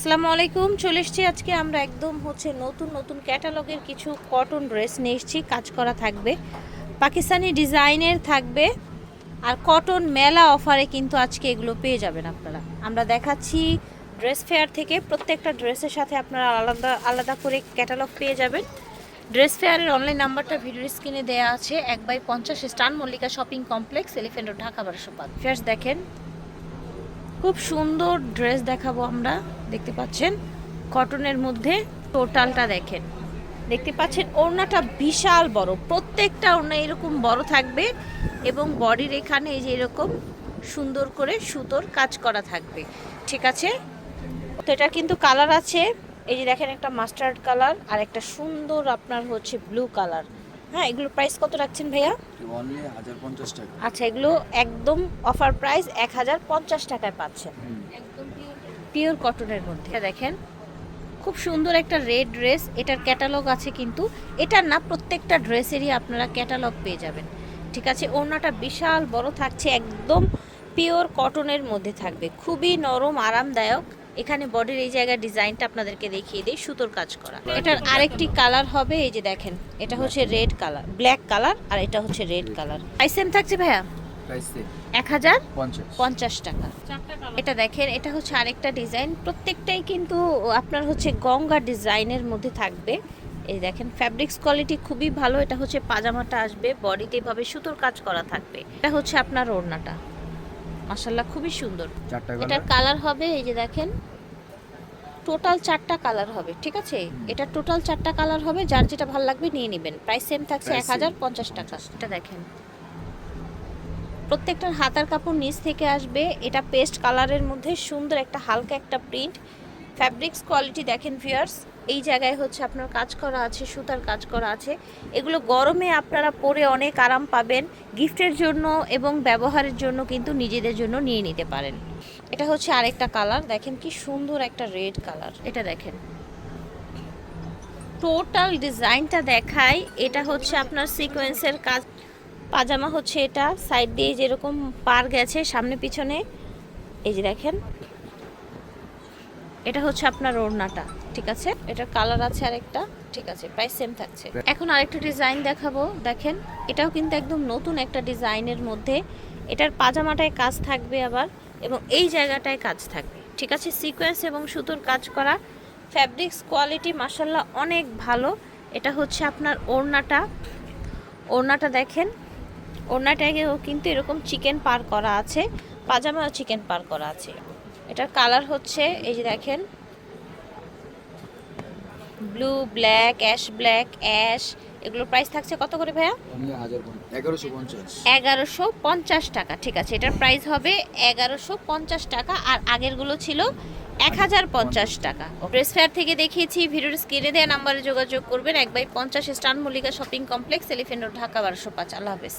আসসালামু আলাইকুম, চলে এসেছি আজকে আমরা একদম হচ্ছে নতুন নতুন ক্যাটালগের কিছু কটন ড্রেস নিয়ে এসেছি, কাজ করা থাকবে। পাকিস্তানি ডিজাইনের থাকবে আর কটন মেলা অফারে কিন্তু আজকে এগুলো পেয়ে যাবেন আপনারা। আমরা দেখাচ্ছি ড্রেস ফেয়ার থেকে প্রত্যেকটা ড্রেসের সাথে আপনারা আলাদা আলাদা করে ক্যাটালগ পেয়ে যাবেন। ড্রেস ফেয়ারের অনলাইন নাম্বারটা ভিডিও স্ক্রিনে দেওয়া আছে, এক বাই পঞ্চাশ স্টান Mallika shopping complex elephant Dhaka বারোশো ফেয়ার্স দেখেন, খুব সুন্দর ড্রেস দেখাবো আমরা। দেখতে পাচ্ছেন, কটনের মধ্যে টোটালটা দেখেন। দেখতে পাচ্ছেন, ওড়নাটা বিশাল বড়, প্রত্যেকটা ওড়না এরকম বড় থাকবে এবং বডির এখানে এই যে এরকম সুন্দর করে সুতোর কাজ করা থাকবে, ঠিক আছে? তো এটা কিন্তু কালার আছে, এই যে দেখেন একটা মাস্টার্ড কালার আর একটা সুন্দর আপনার হচ্ছে ব্লু কালার। হ্যাঁ এগুলো প্রাইস কত রাখছেন ভাইয়া? পঞ্চাশ টাকা। আচ্ছা এগুলো একদম অফার প্রাইস এক হাজার পঞ্চাশ টাকায় পাচ্ছেন। পিওর কটনের মধ্যে। দেখেন খুব সুন্দর একটা রেড ড্রেস এটার ক্যাটালগ আছে কিন্তু এটার না প্রত্যেকটা ড্রেসেরই আপনারা ক্যাটালগ পেয়ে যাবেন। ঠিক আছে ওড়নাটা বিশাল বড় থাকছে একদম পিওর কটনের মধ্যে থাকবে। খুবই নরম আরামদায়ক। এখানে বডির এই জায়গায় ডিজাইনটা আপনাদেরকে দেখিয়ে দিই সুতোর কাজ করা। এটার আরেকটি কালার হবে এই যে দেখেন এটা হচ্ছে রেড কালার ব্ল্যাক কালার আর এটা হচ্ছে রেড কালার আইসেম থাকছে ভাইয়া? এক হাজার পঞ্চাশ। পঞ্চাশ টাকা। এটা দেখেন এটা হচ্ছে আরেকটা ডিজাইন প্রত্যেকটাই কিন্তু আপনার হচ্ছে গঙ্গা ডিজাইনের মধ্যে থাকবে। এই দেখেন ফ্যাব্রিক্স কোয়ালিটি খুবই ভালো এটা হচ্ছে পাজামাটা আসবে বডিতে এভাবে সুতোর কাজ করা থাকবে। এটা হচ্ছে আপনার ওড়নাটা। মাসাল্লাহ খুবই সুন্দর। এটার কালার হবে এই যে দেখেন টোটাল চারটা কালার হবে ঠিক আছে? এটা টোটাল চারটা কালার হবে যার যেটা ভালো লাগবে নিয়ে নেবেন। প্রাইস সেম থাকছে এক। হাজার পঞ্চাশ টাকা। এটা দেখেন। প্রত্যেকটার হাতার কাপড় নিচ থেকে আসবে। এটা পেস্ট কালারের মধ্যে সুন্দর একটা হালকা একটা প্রিন্ট ফ্যাব্রিক্স কোয়ালিটি দেখেন ভিয়ার্স এই জায়গায় হচ্ছে আপনার কাজ করা আছে, সুতার কাজ করা আছে। এগুলো গরমে আপনারা পরে অনেক আরাম পাবেন, গিফটের জন্য এবং ব্যবহারের জন্য কিন্তু নিজেদের জন্য নিয়ে নিতে পারেন। এটা হচ্ছে আরেকটা কালার, দেখেন কি সুন্দর একটা রেড কালার। এটা দেখেন। টোটাল ডিজাইনটা দেখাই, এটা হচ্ছে আপনার সিকোয়েন্সের কাজ, পাজামা হচ্ছে এটা সাইড দিয়ে যেরকম পার গেছে, সামনে পিছনে, এই যে দেখেন। এটা হচ্ছে আপনার ওড়নাটা। ঠিক আছে? এটার কালার আছে আরেকটা, ঠিক আছে প্রাইস সেম থাকছে। এখন আরেকটা ডিজাইন দেখাবো, দেখেন, এটাও কিন্তু একদম নতুন একটা ডিজাইনের মধ্যে। এটার পাজামাটায় কাজ থাকবে আবার, এবং এই জায়গাটায় কাজ থাকবে। ঠিক আছে? সিকোয়েন্স এবং সুতোর কাজ করা। ফ্যাব্রিক্স কোয়ালিটি মাসাল্লাহ অনেক ভালো। এটা হচ্ছে আপনার ওড়নাটা। ওড়নাটা দেখেন, ওড়নাটাকেও কিন্তু এরকম চিকেন পার করা আছে, পাজামাও চিকেন পার করা আছে। এটার কালার হচ্ছে, এই যে দেখেন blue black ash black ash এগুলোর প্রাইস থাকছে কত করে ভাইয়া? এগারোশো পঞ্চাশ। টাকা ঠিক আছে। এটার প্রাইস হবে এগারোশো পঞ্চাশ টাকা আর আগেরগুলো ছিল এক হাজার পঞ্চাশ টাকা। প্রেস ফেয়ার থেকে দেখিয়েছি ভিডিওর স্ক্রিনে দেওয়া নাম্বারে যোগাযোগ করবেন। এক বাই পঞ্চাশ স্টান Mallika shopping complex elephant Dhaka বারোশো পাঁচ। আল্লাহ হাফেজ।